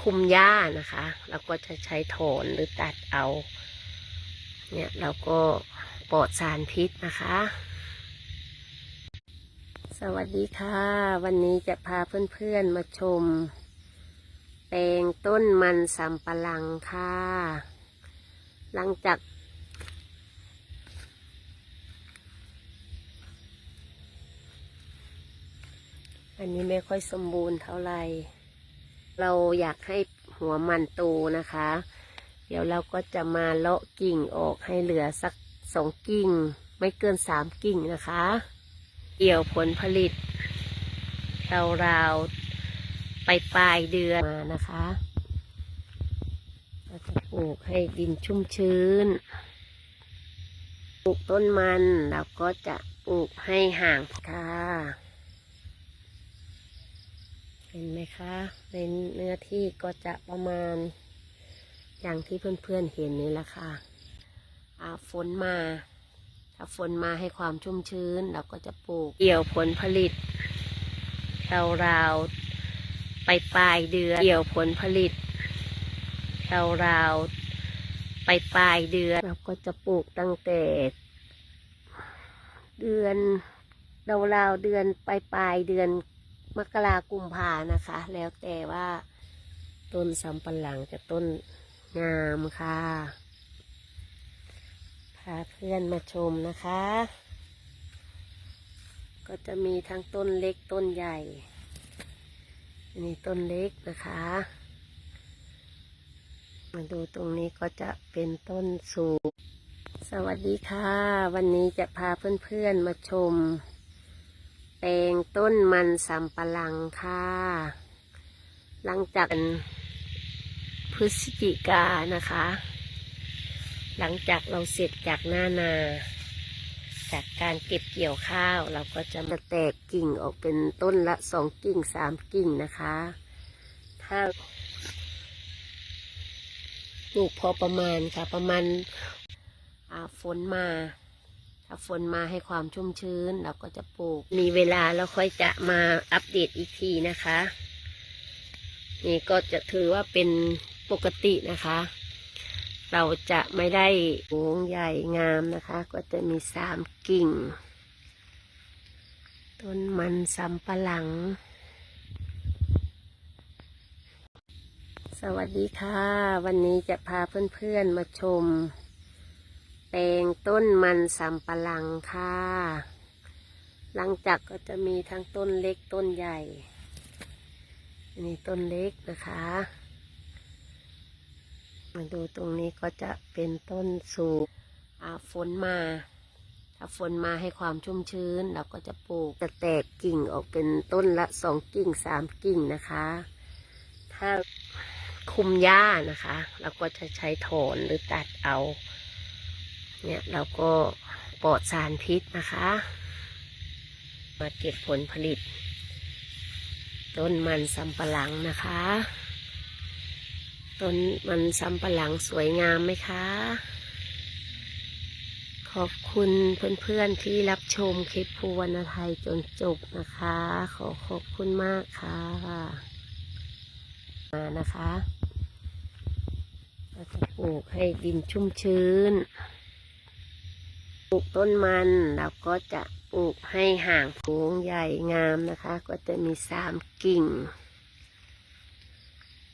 คุมหญ้านะคะเราก็จะใช้ถอนหรือตัดเอา เนี่ยเราก็ปลอดสารพิษนะคะ สวัสดีค่ะ วันนี้จะพาเพื่อนๆมาชม แปลงต้นมันสำปะหลังค่ะ หลังจากอันนี้ไม่ค่อยสมบูรณ์เท่าไหร่ เราอยากให้หัวมันโตนะคะ เดี๋ยวเราก็จะมาเลาะกิ่งออกให้เหลือสักสองกิ่ง ไม่เกินสามกิ่งนะคะ เกี่ยวผลผลิตราวๆไปปลายเดือนมานะคะเราจะปลูกให้ดินชุ่มชื้น ปลูกต้นมันเราก็จะปลูกให้ห่างค่ะ เห็นไหมคะในเนื้อที่ก็จะประมาณ อย่างที่เพื่อนๆเห็นนี่แหละค่ะฝนมา ถ้าฝนมาให้ความชุ่มชื้น เราก็จะปลูกเกี่ยวผลผลิตราวๆไปปลายเดือนเกี่ยวผลผลิตราวๆไปปลายเดือนเราก็จะปลูกตั้งแต่เดือนราวๆเดือนปลายปลายเดือน มกรากุมภานะคะ แล้วแต่ว่าต้นสำปะหลังจะต้นงามค่ะ พาเพื่อนมาชมนะคะ ก็จะมีทั้งต้นเล็กต้นใหญ่ อันนี้ต้นเล็กนะคะ มาดูตรงนี้ก็จะเป็นต้นสูง สวัสดีค่ะ วันนี้จะพาเพื่อนๆมาชม ลงต้นมันสำปะหลังค่ะ หลังจากพฤศจิกานะคะ หลังจากเราเสร็จจากหน้านา จากการเก็บเกี่ยวข้าวเราก็จะมาแตกกิ่งออกเป็นต้นละสองกิ่งสามกิ่งนะคะ ถ้าปลูกพอประมาณค่ะประมาณฝนมา ถ้าฝนมาให้ความชุ่มชื้นเราก็จะปลูก มีเวลาแล้วค่อยจะมาอัปเดตอีกทีนะคะ นี่ก็จะถือว่าเป็นปกตินะคะ เราจะไม่ได้โงใหญ่งามนะคะ ก็จะมีสามกิ่ง ต้นมันสำปะหลัง สวัสดีค่ะ วันนี้จะพาเพื่อนๆมาชม ลงต้นมันสำปะหลังค่ะ หลังจากก็จะมีทั้งต้นเล็กต้นใหญ่ อันนี้ต้นเล็กนะคะ มาดูตรงนี้ก็จะเป็นต้นสูงอาฝนมา ถ้าฝนมาให้ความชุ่มชื้น เราก็จะปลูกจะแตกกิ่งออกเป็นต้นละสองกิ่งสามกิ่งนะคะ ถ้าคุมหญ้านะคะ เราก็จะใช้ถอนหรือตัดเอา เนี่ยเราก็ปลอดสารพิษนะคะ มาเก็บผลผลิต ต้นมันสำปะหลังนะคะ ต้นมันสำปะหลังสวยงามไหมคะ ขอบคุณเพื่อนๆที่รับชมคลิปภูวรรณไทยจนจบนะคะ ขอขอบคุณมากค่ะ มานะคะเราจะปลูกให้ดินชุ่มชื้น ปลูกต้นมันเราก็จะปลูกให้ห่างโูงใหญ่งามนะคะ ก็จะมีสามกิ่ง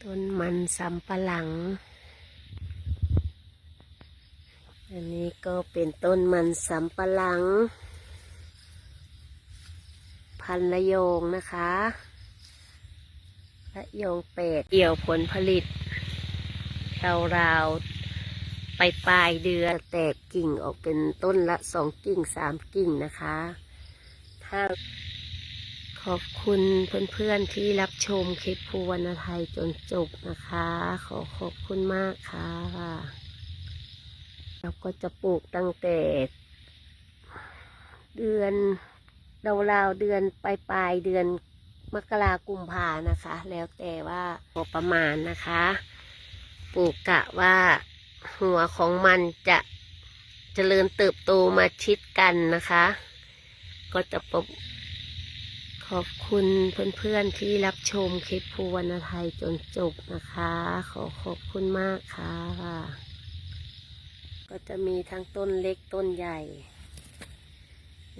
ต้นมันสำปะหลัง อันนี้ก็เป็นต้นมันสำปะหลัง พันละโยงนะคะละโยงเป็ดเกี่ยวผลผลิตราวๆ ไปปลายเดือนแตกกิ่งออกเป็นต้นละสองกิ่งสามกิ่งนะคะถ้าขอบคุณเพื่อนๆที่รับชมคลิปภูวรรณไทยจนจบนะคะ ขอขอบคุณมากค่ะ เราก็จะปลูกตั้งแต่เดือนราวๆเดือนปลายปลายเดือนมกรากุมภานะคะ แล้วแต่ว่าพอประมาณนะคะ ปลูกกะว่า หัวของมันจะเจริญเติบโตมาชิดกันนะคะ ก็จะปบขอบคุณเพื่อนๆที่รับชมคลิปภูวรรณไทยจนจบนะคะ ขอขอบคุณมากค่ะ ก็จะมีทั้งต้นเล็กต้นใหญ่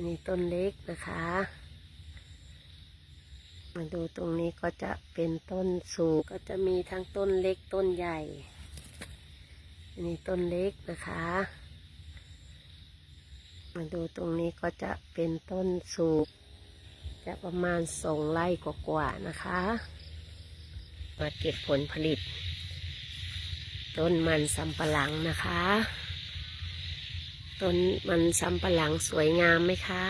นนี้ต้นเล็กนะคะ มาดูตรงนี้ก็จะเป็นต้นสูงก็จะมีทั้งต้นเล็กต้นใหญ่ อันนี้ต้นเล็กนะคะ มาดูตรงนี้ก็จะเป็นต้นสูงจะประมาณสองไร่กว่าๆนะคะ มาเก็บผลผลิต ต้นมันสำปะหลังนะคะ ต้นมันสำปะหลังสวยงามไหมคะ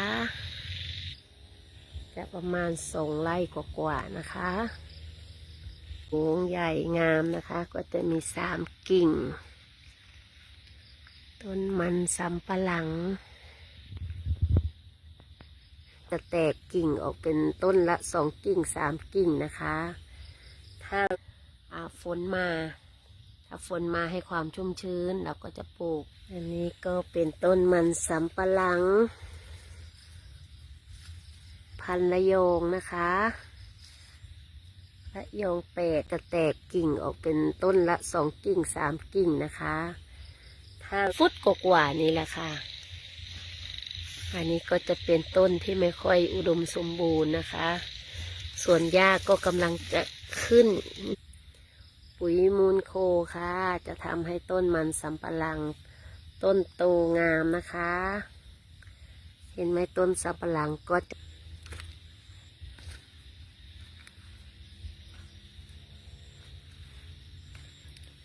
จะประมาณสองไร่กว่าๆนะคะวงใหญ่งามนะคะ ก็จะมีสามกิ่ง ต้นมันสำปะหลัง จะแตกกิ่งออกเป็นต้นละสองกิ่งสามกิ่งนะคะ ถ้าาฝนมา ถ้าฝนมาให้ความชุ่มชื้นเราก็จะปลูก อันนี้ก็เป็นต้นมันสำปะหลัง พันละยงนะคะละโยงแปดจะแตกกิ่งออกเป็นต้นละสองกิ่งสามกิ่งนะคะ ถ้าฟุตกว่าๆนี่แหละค่ะ อันนี้ก็จะเป็นต้นที่ไม่ค่อยอุดมสมบูรณ์นะคะ ส่วนหญ้าก็กำลังจะขึ้น ปุ๋ยมูลโคค่ะ จะทำให้ต้นมันสำปะหลัง ต้นโตงามนะคะ เห็นไหมต้นสำปะหลังก็จะ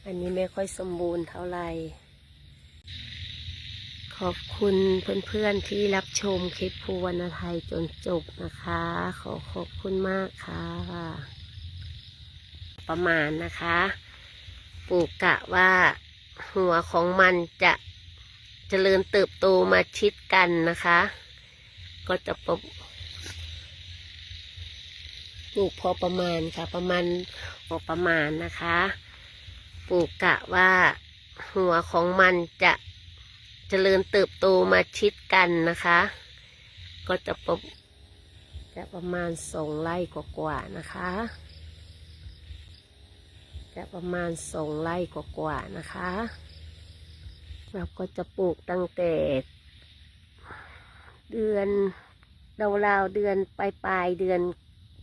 อันนี้ไม่ค่อยสมบูรณ์เท่าไหร่ ขอบคุณเพื่อนๆที่รับชมคลิปภูวรรณไทยจนจบนะคะ ขอขอบคุณมากค่ะ ประมาณนะคะปลูกกะว่าหัวของมันจะเจริญเติบโตมาชิดกันนะคะ ก็จะปลูกปลูกพอประมาณค่ะ ประมาณพอประมาณนะคะ ปลูกกะว่าหัวของมันจะ เจริญเติบโตมาชิดกันนะคะ ก็จะปบจะประมาณสองไร่กว่าๆนะคะ จะประมาณสองไร่กว่าๆนะคะ เราก็จะปลูกตั้งแต่เดือนราวๆเดือนปลายปลายเดือน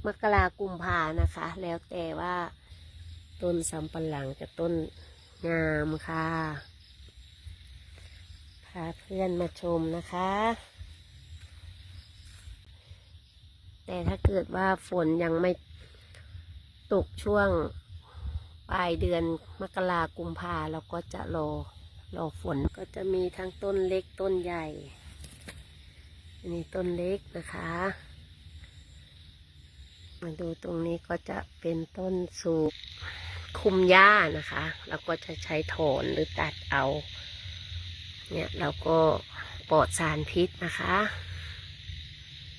มกรากุมภานะคะ แล้วแต่ว่าต้นสำปะหลังจะต้นงามค่ะาเพื่อนมาชมนะคะ แต่ถ้าเกิดว่าฝนยังไม่ตกช่วงปลายเดือนมกรากุมภาเราก็จะรอรอฝนก็จะมีทั้งต้นเล็กต้นใหญ่ อันนี้ต้นเล็กนะคะ มาดูตรงนี้ก็จะเป็นต้นสูบคุมหญ้านะคะเราก็จะใช้ถอนหรือตัดเอา เนี่ยเราก็ปลอดสารพิษนะคะ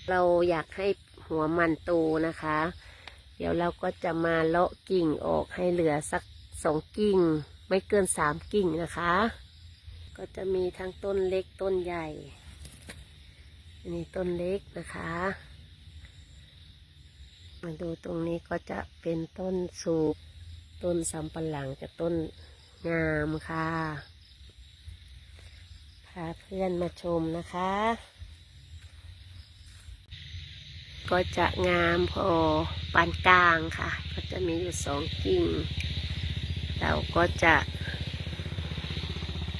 เราอยากให้หัวมันโตนะคะ เดี๋ยวเราก็จะมาเลาะกิ่งออกให้เหลือสักสองกิ่ง ไม่เกินสามกิ่งนะคะ ก็จะมีทั้งต้นเล็กต้นใหญ่ อันนี้ต้นเล็กนะคะ มาดูตรงนี้ก็จะเป็นต้นสูบต้นสำปะหลังจะต้นงามค่ะาเพื่อนมาชมนะคะ ก็จะงามพอปานกลางค่ะ ก็จะมีอยู่สองกิ่ง เราก็จะ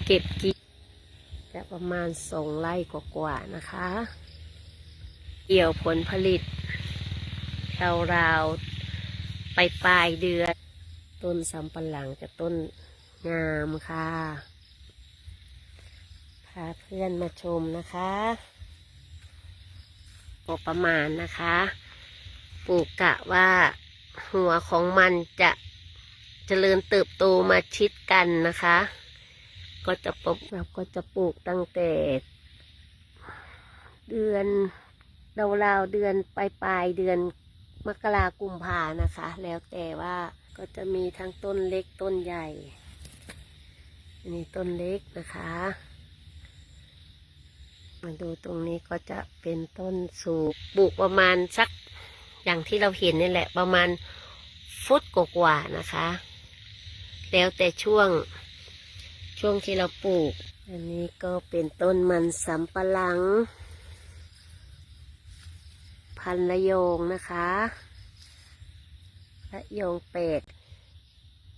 เก็บกิ่งจะประมาณสองไร่กว่าๆนะคะ เกี่ยวผลผลิตราวๆไปปลายเดือน ต้นสำปะหลังจะต้นงามค่ะาเพื่อนมาชมนะคะพอประมาณนะคะ ปลูกกะว่าหัวของมันจะเจริญเติบโตมาชิดกันนะคะ ก็จะปลูกเราก็จะปลูกตั้งแต่เดือนราวๆเดือนปลายปลายเดือนมกรากุมภานะคะ แล้วแต่ว่าก็จะมีทั้งต้นเล็กต้นใหญ่นนี้ต้นเล็กนะคะ มาดูตรงนี้ก็จะเป็นต้นสูบปลูกประมาณสักอย่างที่เราเห็นนี่แหละประมาณฟุตกว่าๆนะคะ แล้วแต่ช่วงช่วงที่เราปลูก อันนี้ก็เป็นต้นมันสำปะหลัง พันละยงนะคะละยงเป็ด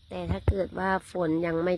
แต่ถ้าเกิดว่าฝนยังไม่